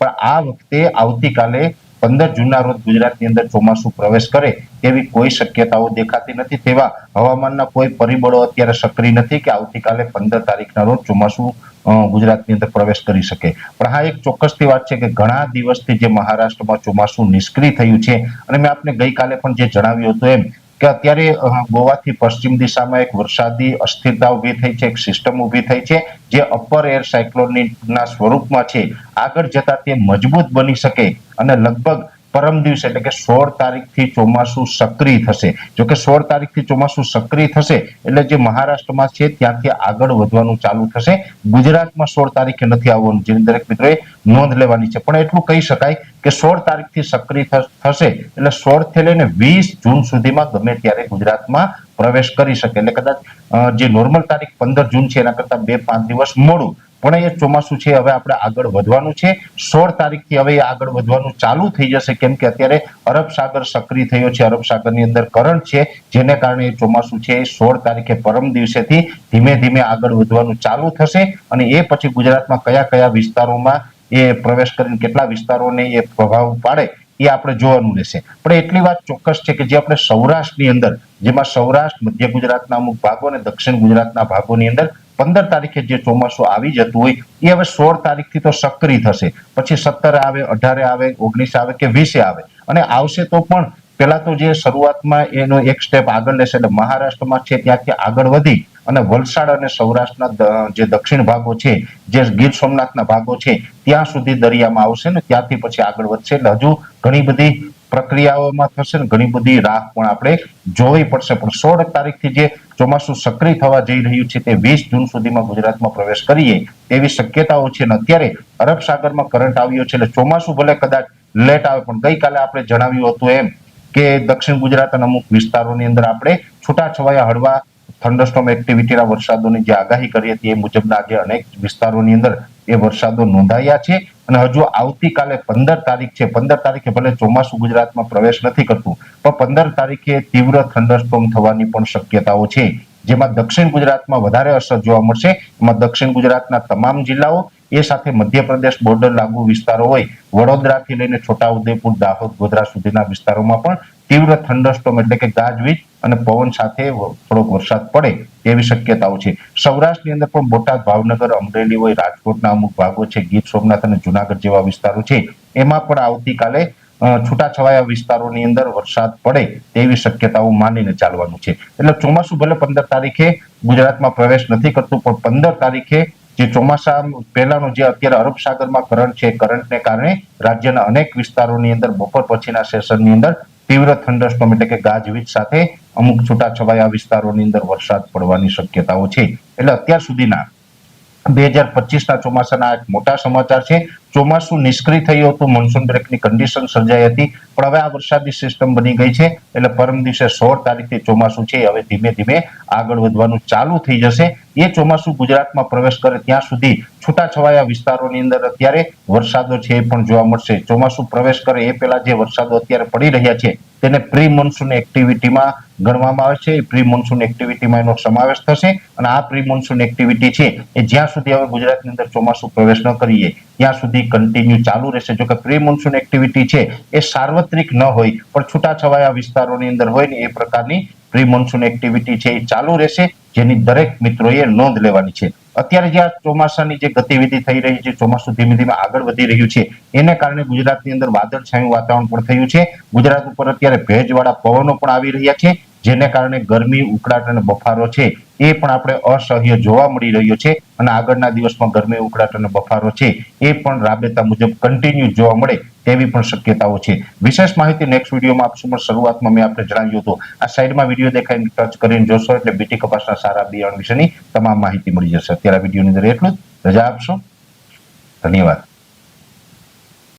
પણ આ વખતે આવતીકાલે પંદર જૂનના રોજ ગુજરાતની અંદર ચોમાસું પ્રવેશ કરે તેવી કોઈ શક્યતાઓ દેખાતી નથી. તેવા હવામાનના કોઈ પરિબળો અત્યારે સક્રિય નથી કે આવતીકાલે પંદર તારીખના રોજ ચોમાસું ગુજરાતની અંદર પ્રવેશ કરી શકે. પણ હા, એક ચોક્કસથી વાત છે કે ઘણા દિવસથી જે મહારાષ્ટ્રમાં ચોમાસું નિષ્ક્રિય થયું છે અને મેં આપને ગઈકાલે પણ જે જણાવ્યું હતું એમ કે અત્યારે ગોવાથી પશ્ચિમ દિશામાં એક વરસાદી અસ્થિરતા ઊભી થઈ છે, એક સિસ્ટમ ઊભી થઈ છે, જે અપર એર સાયક્લોનની સ્વરૂપમાં છે. આગળ જતા તે મજબૂત બની શકે અને લગભગ પરમ દિવસ, એટલે કે સોળ તારીખથી ચોમાસું સક્રિય થશે. જો કે સોળ તારીખથી ચોમાસું સક્રિય થશે, એટલે જે મહારાષ્ટ્રમાં છે, ત્યાંથી આગળ વધવાનું ચાલુ થશે. ગુજરાતમાં સોળ તારીખે નથી આવવાનું. જેની દરેક મિત્રોએ નોંધ લેવાની છે. પણ એટલું કહી શકાય કે સોળ તારીખથી સક્રિય થશે એટલે સોળથી લઈને વીસ જૂન સુધીમાં ગમે ત્યારે ગુજરાતમાં પ્રવેશ કરી શકે. એટલે કદાચ જે નોર્મલ તારીખ પંદર જૂન છે, એના કરતા બે પાંચ દિવસ મોડું. પણ એ ચોમાસું છે, હવે આપણે આગળ વધવાનું છે. સોળ તારીખથી હવે આગળ વધવાનું ચાલુ થઈ જશે, કેમ કે અત્યારે અરબ સાગર સક્રિય થયો છે. અરબ સાગરની અંદર કરંટ છે, જેને કારણે ચોમાસું છે, એ સોળ તારીખે પરમ દિવસેથી ધીમે ધીમે આગળ વધવાનું ચાલુ થશે. અને એ પછી ગુજરાતમાં કયા કયા વિસ્તારોમાં એ પ્રવેશ કરીને કેટલા વિસ્તારોને એ પ્રભાવ પાડે, એ આપણે જોવાનું રહેશે. પણ એટલી વાત ચોક્કસ છે કે જે આપણે સૌરાષ્ટ્રની અંદર, જેમાં સૌરાષ્ટ્ર, મધ્ય ગુજરાતના અમુક ભાગો અને દક્ષિણ ગુજરાતના ભાગોની અંદર પંદર તારીખે જે ચોમાસું આવી જતું હોય, એ હવે સોળ તારીખથી તો સક્રિય થશે. પછી સત્તર આવે, અઢારે આવે, ઓગણીસ આવે કે વીસે આવે. અને આવશે તો પણ પેલા તો જે શરૂઆતમાં એનો એક સ્ટેપ આગળ લેશે એટલે મહારાષ્ટ્રમાં છે ત્યાંથી આગળ વધી અને વલસાડ અને સૌરાષ્ટ્રના જે દક્ષિણ ભાગો છે, જે ગીર સોમનાથના ભાગો છે, ત્યાં સુધી દરિયામાં આવશે ને ત્યાંથી પછી આગળ વધશે. એટલે હજુ ઘણી બધી પ્રક્રિયાઓમાં થશે ને ઘણી બધી રાહ પણ આપણે જોવી પડશે. પણ સોળ તારીખથી જે ચોમાસું સક્રિય થવા જઈ રહ્યું છે તે વીસ જૂન સુધીમાં ગુજરાતમાં પ્રવેશ કરીએ તેવી શક્યતાઓ છે અને અત્યારે અરબ સાગરમાં કરંટ આવ્યો છે એટલે ચોમાસું ભલે કદાચ લેટ આવે, પણ ગઈકાલે આપણે જણાવ્યું હતું એમ કે દક્ષિણ ગુજરાત અને અમુક વિસ્તારોની અંદર આપણે છૂટાછવાયા હળવા થંડરસ્ટોમ એક્ટિવિટીના વરસાદોની જે આગાહી કરી હતી એ મુજબના આજે અનેક વિસ્તારોની અંદર એ વરસાદો નોંધાયા છે. અને હજુ આવતીકાલે પંદર તારીખ છે. પંદર તારીખે ભલે ચોમાસું ગુજરાતમાં પ્રવેશ નથી કરતું, પણ પંદર તારીખે તીવ્ર થંડરસ્ટોમ થવાની પણ શક્યતાઓ છે. જેમાં દક્ષિણ ગુજરાતમાં વધારે અસર જોવા મળશે. એમાં દક્ષિણ ગુજરાતના તમામ જિલ્લાઓ, એ સાથે મધ્યપ્રદેશ બોર્ડર લાગુ વિસ્તારો હોય, વડોદરાથી લઈને છોટાઉદેપુર, દાહોદ, ગોધરા સુધીના વિસ્તારોમાં પણ તીવ્ર થંડરસ્ટોમ એટલે કે ગાજવીજ અને પવન સાથે થોડોક વરસાદ પડે તેવી શક્યતાઓ છે. સૌરાષ્ટ્રની અંદર પણ બોટાદ ભાવનગર, અમરેલી હોય, રાજકોટના અમુક ભાગો છે, ગીર સોમનાથ અને જુનાગઢ જેવા વિસ્તારો છે. એમાં પણ આવતીકાલે છૂટાછવાયા વિસ્તારોની અંદર વરસાદ પડે તેવી શક્યતાઓ માનીને ચાલવાનું છે. એટલે ચોમાસું ભલે પંદર તારીખે ગુજરાતમાં પ્રવેશ નથી કરતું, પણ પંદર તારીખે જે ચોમાસા પહેલાનો જે અત્યારે અરબ સાગરમાં કરંટ છે, કરંટને કારણે રાજ્યના અનેક વિસ્તારોની અંદર બપોર પછીના સેશનની અંદર તીવ્ર થંડરસ્ટોમ એટલે કે ગાજવીજ સાથે અમુક છૂટાછવાયા વિસ્તારોની અંદર વરસાદ પડવાની શક્યતાઓ છે. એટલે અત્યાર સુધીના બે હજાર પચીસના ચોમાસાના એક મોટા સમાચાર છે. ચોમાસું નિષ્ક્રિય થયું હતું મોન્સૂન બ્રેકની કન્ડિશન સર્જાઈ હતી, પણ હવે આ વરસાદી સિસ્ટમ બની ગઈ છે, એટલે પરમ દિવસે સોળ તારીખથી ચોમાસું છે, હવે ધીમે ધીમે આગળ વધવાનું ચાલુ થઈ જશે. એ ચોમાસું ગુજરાતમાં પ્રવેશ કરે ત્યાં સુધી છૂટાછવાયા વિસ્તારોની અંદર અત્યારે વરસાદો છે એ પણ જોવા મળશે. ચોમાસું પ્રવેશ કરે એ પહેલા જે વરસાદો અત્યારે પડી રહ્યા છે તેને પ્રી મોન્સૂન એક્ટિવિટીમાં ગણવામાં આવે છે. પ્રી મોન્સૂન એક્ટિવિટીમાં એનો સમાવેશ થશે અને આ પ્રી મોન્સૂન એક્ટિવિટી છે એ જ્યાં સુધી હવે ગુજરાતની અંદર ચોમાસું પ્રવેશ ન કરીએ, ત્યાં સુધી કન્ટિન્યુ ચાલુ રહેશે. જો કે પ્રી મોન્સૂન એક્ટિવિટી છે એ સાર્વત્રિક ન હોય, પણ છૂટાછવાયા વિસ્તારોની અંદર હોય ને એ પ્રકારની પ્રી મોન્સૂન એક્ટિવિટી છે એ ચાલુ રહેશે, જેની દરેક મિત્રોએ નોંધ લેવાની છે. અત્યારે જે આ ચોમાસાની જે ગતિવિધિ થઈ રહી છે, ચોમાસું ધીમે ધીમે આગળ વધી રહ્યું છે, એને કારણે ગુજરાતની અંદર વાદળછાયું વાતાવરણ પણ થયું છે. ગુજરાત ઉપર અત્યારે ભેજવાળા પવનો પણ આવી રહ્યા છે. જેને કારણે ગરમી, ઉકળાટ અને બફારો છે એ પણ આપણે અસહ્ય જોવા મળી રહ્યો છે અને આગળના દિવસમાં ગરમી, ઉકળાટ અને બફારો છે એ પણ રાબેતા મુજબ કન્ટિન્યુ જોવા મળે તેવી પણ શક્યતાઓ છે. વિશેષ માહિતી નેક્સ્ટ વિડીયોમાં આપશું, પણ શરૂઆતમાં મેં આપણે જણાવ્યું હતું, આ સાઈડમાં વીડિયો દેખાઈને ટચ કરીને જોશો એટલે બીટી કપાસના સારા બિયારણ વિશેની તમામ માહિતી મળી જશે. અત્યારે વિડીયોની અંદર એટલું જ. રજા આપશો. ધન્યવાદ.